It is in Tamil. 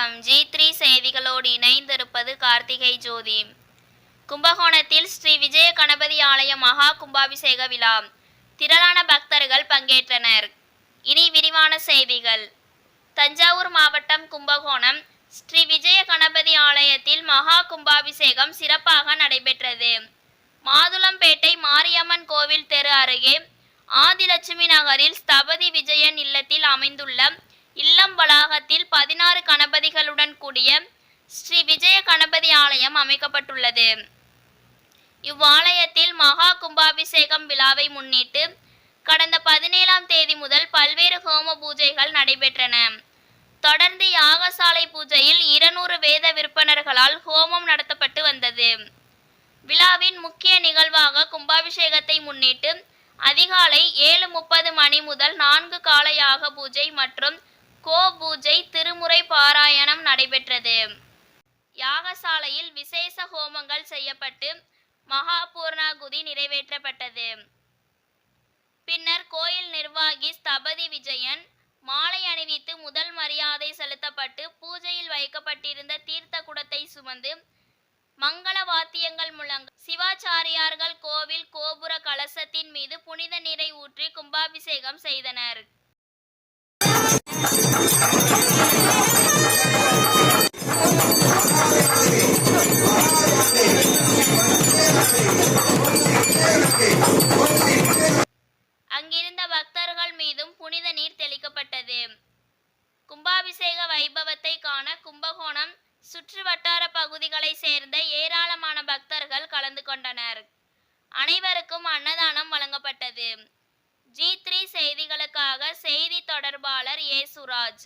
வணக்கம். ஜி த்ரீ செய்திகளோடு இணைந்திருப்பது கார்த்திகை ஜோதி. கும்பகோணத்தில் ஸ்ரீ விஜய கணபதி ஆலய மகா கும்பாபிஷேக விழா. திரளான பக்தர்கள் பங்கேற்றனர். இனி விரிவான செய்திகள். தஞ்சாவூர் மாவட்டம் கும்பகோணம் ஸ்ரீ விஜய கணபதி ஆலயத்தில் மகா கும்பாபிஷேகம் சிறப்பாக நடைபெற்றது. மாதுளம்பேட்டை மாரியம்மன் கோவில் தெரு அருகே ஆதிலட்சுமி நகரில் ஸ்தபதி விஜயன் இல்லத்தில் அமைந்துள்ள இல்லம் வளாகத்தில் பதினாறு கணபதிகளுடன் கூடிய ஸ்ரீ விஜய கணபதி ஆலயம் அமைக்கப்பட்டுள்ளது. இவ்வாலயத்தில் மகா கும்பாபிஷேகம் விழாவை முன்னிட்டு கடந்த பதினேழாம் தேதி முதல் பல்வேறு ஹோம பூஜைகள் நடைபெற்றன. தொடர்ந்து யாகசாலை பூஜையில் இருநூறு வேத விற்பனர்களால் ஹோமம் நடத்தப்பட்டு வந்தது. விழாவின் முக்கிய நிகழ்வாக கும்பாபிஷேகத்தை முன்னிட்டு அதிகாலை ஏழு முப்பது மணி முதல் நான்கு காலையாக பூஜை மற்றும் கோபூஜை திருமுறை பாராயணம் நடைபெற்றது. யாகசாலையில் விசேஷ ஹோமங்கள் செய்யப்பட்டு மகாபூர்ணாகுதி நிறைவேற்றப்பட்டது. பின்னர் கோயில் நிர்வாகி ஸ்தபதி விஜயன் மாலை அணிவித்து முதல் மரியாதை செலுத்தப்பட்டு பூஜையில் வைக்கப்பட்டிருந்த தீர்த்த குடத்தை சுமந்து மங்கள வாத்தியங்கள் முழங்க சிவாச்சாரியார்கள் கோவில் கோபுர கலசத்தின் மீது புனித நீரை ஊற்றி கும்பாபிஷேகம் செய்தனர். அங்கிருந்த பக்தர்கள் மீதும் புனித நீர் தெளிக்கப்பட்டது. கும்பாபிஷேக வைபவத்தை காண கும்பகோணம் சுற்று வட்டார பகுதிகளை சேர்ந்த ஏராளமான பக்தர்கள் கலந்து கொண்டனர். அனைவருக்கும் அன்னதானம் வழங்கப்பட்டது ஏசுராஜ்